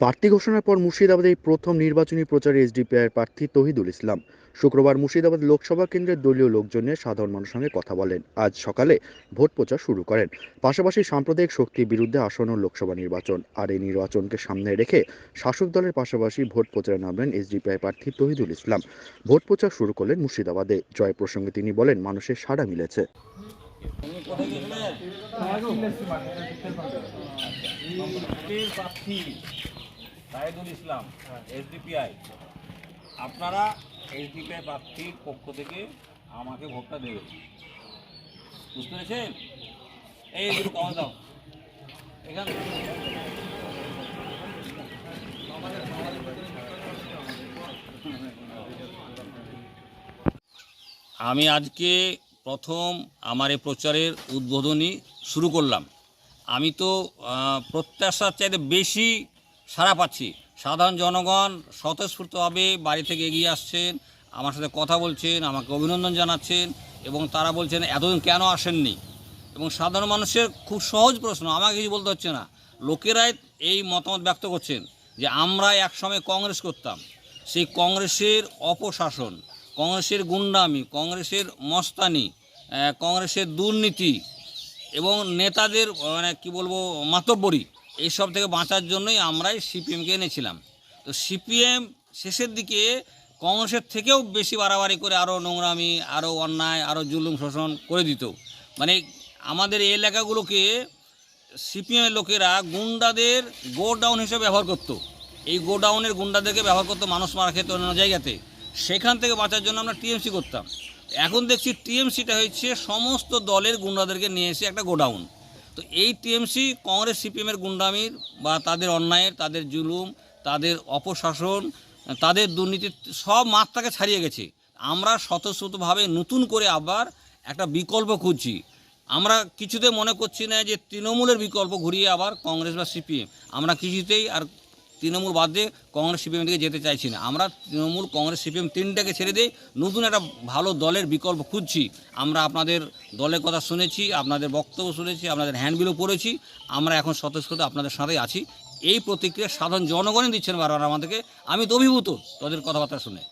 প্রার্থী ঘোষণার পর মুর্শিদাবাদে এই প্রথম নির্বাচনী প্রচারে এসডিপিআইয়ের প্রার্থী তহিদুল ইসলাম। শুক্রবার মুর্শিদাবাদ লোকসভা কেন্দ্রের দলীয় লোকজনের সাধারণ মানুষের সঙ্গে কথা বলেন। আজ সকালে ভোট প্রচার শুরু করেন। পাশাপাশি সাম্প্রদায়িক শক্তির বিরুদ্ধে আসন্ন লোকসভা নির্বাচন। আর এই নির্বাচনকে সামনে রেখে শাসক দলের পাশাপাশি ভোট প্রচারে নামলেন এসডিপিআই প্রার্থী তহিদুল ইসলাম। ভোট প্রচার শুরু করলেন মুর্শিদাবাদে। জয় প্রসঙ্গে তিনি বলেন, মানুষের সাড়া মিলেছে। প্রার্থী সাহেদুল ইসলাম, এসডিপিআই। আপনারা এসডিপিআই প্রার্থীর পক্ষ থেকে আমাকে ভোটটা দেবেন। বুঝতে পেরেছেন? এই একটু কমা দাও। এখানে। আমি আজকে প্রথম আমার এই প্রচারের উদ্বোধনী শুরু করলাম। আমি তো প্রত্যাশার চাইতে বেশি সাড়া পাচ্ছি। সাধারণ জনগণ স্বতঃস্ফূর্তভাবে বাড়ি থেকে এগিয়ে আসছেন, আমার সাথে কথা বলছেন, আমাকে অভিনন্দন জানাচ্ছেন এবং তারা বলছেন, এতদিন কেন আসেননি? এবং সাধারণ মানুষের খুব সহজ প্রশ্ন, আমাকে কিছু বলতে হচ্ছে না। লোকেরাই এই মতামত ব্যক্ত করছেন যে, আমরা একসময় কংগ্রেস করতাম। সেই কংগ্রেসের অপশাসন, কংগ্রেসের গুন্ডামি, কংগ্রেসের মস্তানি কংগ্রেসের দুর্নীতি এবং নেতাদের মানে কী বলব, মাতব্বরি এইসব থেকে বাঁচার জন্যই আমরাই সিপিএমকে এনেছিলাম। তো সিপিএম শেষের দিকে কংগ্রেসের থেকেও বেশি বাড়াবাড়ি করে আরও নোংরামি আরও অন্যায় আরও জুলুম শোষণ করে দিত। মানে আমাদের এই এলাকাগুলোকে সিপিএমের লোকেরা গুন্ডাদের গোডাউন হিসেবে ব্যবহার করতো। এই গোডাউনের গুন্ডাদেরকে ব্যবহার করতো মানুষ মারা খেতে অন্য জায়গাতে। সেখান থেকে বাঁচার জন্য আমরা টিএমসি করতাম। এখন দেখছি টিএমসিটা হয়েছে সমস্ত দলের গুন্ডাদেরকে নিয়ে এসে একটা গোডাউন। তো এই টিএমসি কংগ্রেস, সিপিএমের গুন্ডামির বা তাদের অন্যায়ের, তাদের জুলুম, তাদের অপশাসন, তাদের দুর্নীতির সব মাত্রাকে ছাড়িয়ে গেছে। আমরা স্বতঃস্ফূর্তভাবে নতুন করে আবার একটা বিকল্প খুঁজছি। আমরা কিছুতে মনে করছি না যে তৃণমূলের বিকল্প ঘুরিয়ে আবার কংগ্রেস বা সিপিএম। আমরা কিছুতেই আর তৃণমূল বাদ দিয়ে কংগ্রেস সিপিএম থেকে যেতে চাইছি না। আমরা তৃণমূল, কংগ্রেস, সিপিএম তিনটাকে ছেড়ে দিয়ে নতুন একটা ভালো দলের বিকল্প খুঁজছি। আমরা আপনাদের দলের কথা শুনেছি, আপনাদের বক্তব্য শুনেছি, আপনাদের হ্যান্ডবিলও পড়েছি। আমরা এখন স্বতঃস্ফূর্ত আপনাদের সাথে আছি। এই প্রতিক্রিয়া সাধারণ জনগণই দিচ্ছেন বারবার আমাদেরকে। আমি তো অভিভূত। তাদের কথাবার্তা শুনে।